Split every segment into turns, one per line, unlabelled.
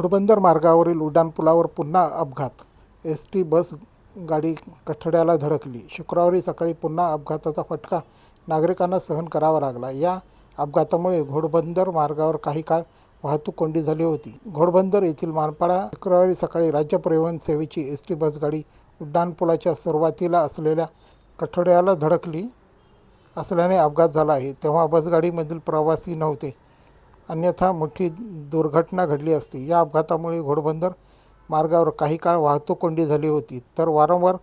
घोडबंदर मार्गावरील उड्डाणपुलावर पुन्हा अपघात. एस टी बस गाडी कठड्याला धडकली. शुक्रवारी सकाळी पुन्हा अपघाताचा फटका नागरिकांना सहन करावा लागला. या अपघातामुळे घोडबंदर मार्गावर काही काळ वाहतूक कोंडी झाली होती. घोडबंदर येथील मानपाडा शुक्रवारी सकाळी राज्य परिवहन सेवेची एस टी बस गाडी उड्डाणपुलाच्या सुरुवातीला असलेल्या कठड्याला धडकली असल्याने अपघात झाला आहे. तेव्हा बसगाडीमधील प्रवासी नव्हते. अन्यथा मोठी दुर्घटना घडली असती. या अपघातामुळे घोडबंदर मार्गावर काही काळ वाहतूक कोंडी झाली होती तर वारंवार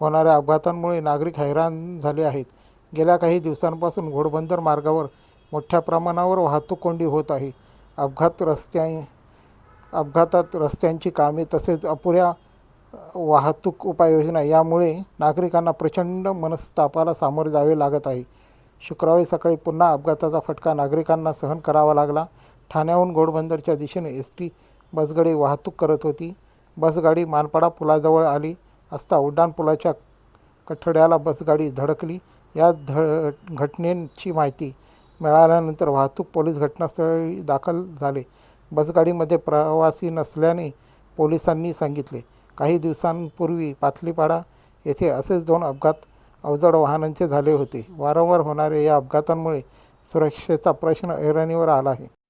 होणाऱ्या अपघातांमुळे नागरिक हैराण झाले आहेत. गेल्या काही दिवसांपासून घोडबंदर मार्गावर मोठ्या प्रमाणावर वाहतूक कोंडी होत आहे. अपघात रस्त्या अपघातात रस्त्यांची कामे तसेच अपुऱ्या वाहतूक उपाययोजना यामुळे नागरिकांना प्रचंड मनस्तापाला सामोरे जावे लागत आहे. शुक्रवारी सकाळी पुन्हा अपघाताचा फटका नागरिकांना सहन करावा लागला. ठाण्याहून घोडबंदरच्या दिशेने एस टी बसगाडी वाहतूक करत होती. बसगाडी मानपाडा पुलाजवळ आली असता उड्डाणपुलाच्या कठड्याला बसगाडी धडकली. या ध घटनेची माहिती मिळाल्यानंतर वाहतूक पोलीस घटनास्थळी दाखल झाले. बसगाडीमध्ये प्रवासी नसल्याने पोलिसांनी सांगितले काही दिवसांपूर्वी पाथलीपाडा येथे असेच दोन अपघात अवजड वाहनांचे झाले होते. वारंवार होणाऱ्या या अपघातांमुळे सुरक्षेचा प्रश्न ऐरणीवर आला आहे.